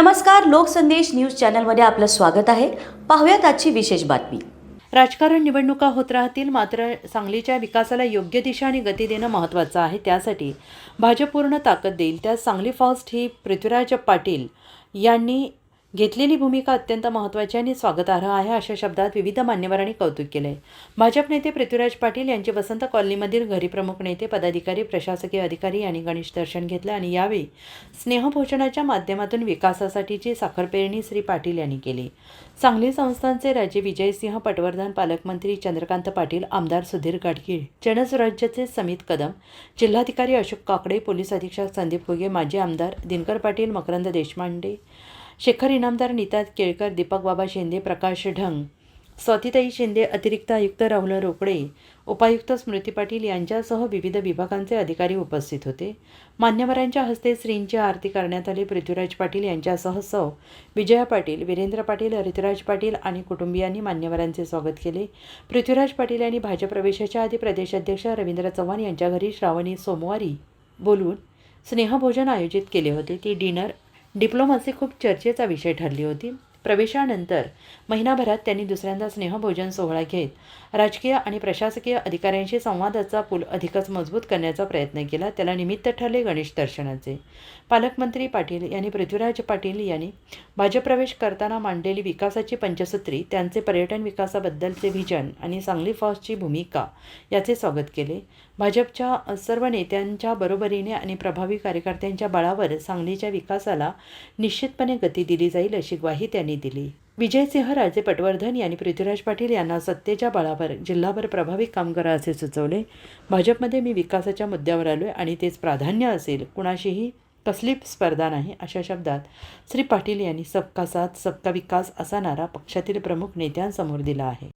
नमस्कार लोकसंदेश न्यूज चॅनलमध्ये आपलं स्वागत आहे. पाहूयात आजची विशेष बातमी. राजकारण निवडणुका होत राहतील मात्र सांगलीच्या विकासाला योग्य दिशा आणि गती देणं महत्त्वाचं आहे. त्यासाठी भाजप पूर्ण ताकद देईल. त्यात सांगली फास्ट ही पृथ्वीराज पाटील यांनी घेतलेली भूमिका अत्यंत महत्त्वाची आणि स्वागतार्ह आहे अशा शब्दात विविध मान्यवरांनी कौतुक केले भाजप नेते पृथ्वीराज पाटील यांचे वसंत कॉलनीमधील घरी प्रमुख नेते पदाधिकारी प्रशासकीय अधिकारी यांनी गणेश दर्शन घेतलं आणि यावेळी स्नेहभोजनाच्या माध्यमातून विकासासाठीची साखरपेरणी श्री पाटील यांनी केली. सांगली संस्थांचे राजे विजयसिंह पटवर्धन पालकमंत्री चंद्रकांत पाटील आमदार सुधीर गाडगीळ जनस्वराज्याचे समित कदम जिल्हाधिकारी अशोक काकडे पोलीस अधीक्षक संदीप घुगे माजी आमदार दिनकर पाटील मकरंद देशपांडे शेखर इनामदार नीता केळकर दीपक बाबा शिंदे प्रकाश ढंग स्वातीताई शिंदे अतिरिक्त आयुक्त राहुल रोकडे उपायुक्त स्मृती पाटील यांच्यासह विविध विभागांचे अधिकारी उपस्थित होते. मान्यवरांच्या हस्ते श्रींची आरती करण्यात आली. पृथ्वीराज पाटील यांच्यासह सौ. विजया पाटील वीरेंद्र पाटील ऋतुराज पाटील आणि कुटुंबियांनी मान्यवरांचे स्वागत केले. पृथ्वीराज पाटील यांनी भाजप प्रवेशाच्या आधी प्रदेशाध्यक्ष रवींद्र चव्हाण यांच्या घरी श्रावणी सोमवारी बोलून स्नेहभोजन आयोजित केले होते. ती डिनर डिप्लोमसी खूप चर्चेचा विषय ठरली होती. प्रवेशानंतर महिनाभरात त्यांनी दुसऱ्यांदा स्नेहभोजन सोहळा घेत राजकीय आणि प्रशासकीय अधिकाऱ्यांशी संवादाचा पूल अधिकच मजबूत करण्याचा प्रयत्न केला. त्याला निमित्त ठरले गणेश दर्शनाचे. पालकमंत्री पाटील यांनी पृथ्वीराज पाटील यांनी भाजप प्रवेश करताना मांडलेली विकासाची पंचसूत्री त्यांचे पर्यटन विकासाबद्दलचे व्हिजन आणि सांगली फॉसची भूमिका याचे स्वागत केले. भाजपच्या सर्व नेत्यांच्या बरोबरीने आणि प्रभावी कार्यकर्त्यांच्या बळावर सांगलीच्या विकासाला निश्चितपणे गती दिली जाईल अशी ग्वाही त्यांनी दिली. विजयसिंह राजे पटवर्धन यांनी पृथ्वीराज पाटील यांना सत्तेच्या बळावर जिल्हाभर प्रभावी काम करा असे सुचवले. भाजपमध्ये मी विकासाच्या मुद्द्यावर आलो आहे आणि तेच प्राधान्य असेल कुणाशीही कसली स्पर्धा नाही अशा शब्दात श्री पाटील यांनी सबका साथ सबका विकास असा नारा पक्षातील प्रमुख नेत्यांसमोर दिला आहे.